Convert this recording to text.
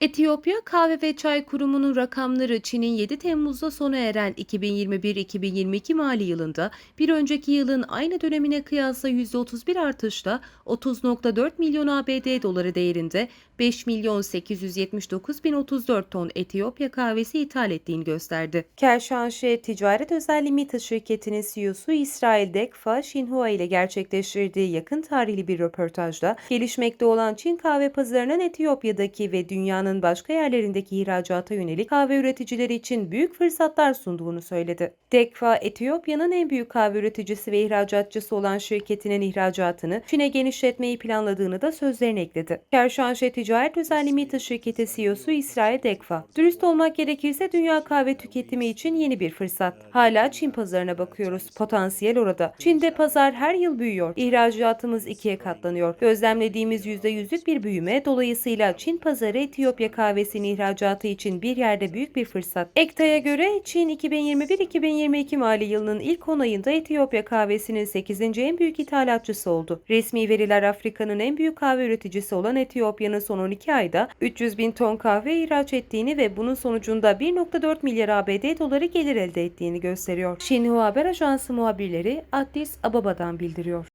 Etiyopya Kahve ve Çay Kurumu'nun rakamları Çin'in 7 Temmuz'da sona eren 2021-2022 mali yılında bir önceki yılın aynı dönemine kıyasla %31 artışla 30.4 milyon ABD doları değerinde 5 milyon 879 bin 34 ton Etiyopya kahvesi ithal ettiğini gösterdi. Kerşanşe Ticaret Özel Limited şirketinin CEO'su İsrail Dekfa Shinhua ile gerçekleştirdiği yakın tarihli bir röportajda gelişmekte olan Çin kahve pazarının Etiyopya'daki ve dünyanın başka yerlerindeki ihracata yönelik kahve üreticileri için büyük fırsatlar sunduğunu söyledi. Dekfa, Etiyopya'nın en büyük kahve üreticisi ve ihracatçısı olan şirketinin ihracatını Çin'e genişletmeyi planladığını da sözlerine ekledi. Kerşanşe Ticaret Özel Limited şirketi CEO'su İsrail Dekfa, dürüst olmak gerekirse dünya kahve tüketimi için yeni bir fırsat. Hala Çin pazarına bakıyoruz. Potansiyel orada. Çin'de pazar her yıl büyüyor. İhracatımız ikiye katlanıyor. Gözlemlediğimiz %100'lük bir büyüme dolayısıyla Çin pazarı Etiyopya kahvesinin ihracatı için bir yerde büyük bir fırsat. Ekta'ya göre Çin 2021-2022 mali yılının ilk 10 ayında Etiyopya kahvesinin 8. en büyük ithalatçısı oldu. Resmi veriler Afrika'nın en büyük kahve üreticisi olan Etiyopya'nın son 12 ayda 300 bin ton kahve ihraç ettiğini ve bunun sonucunda 1.4 milyar ABD doları gelir elde ettiğini gösteriyor. Xinhua Haber Ajansı muhabirleri Addis Ababa'dan bildiriyor.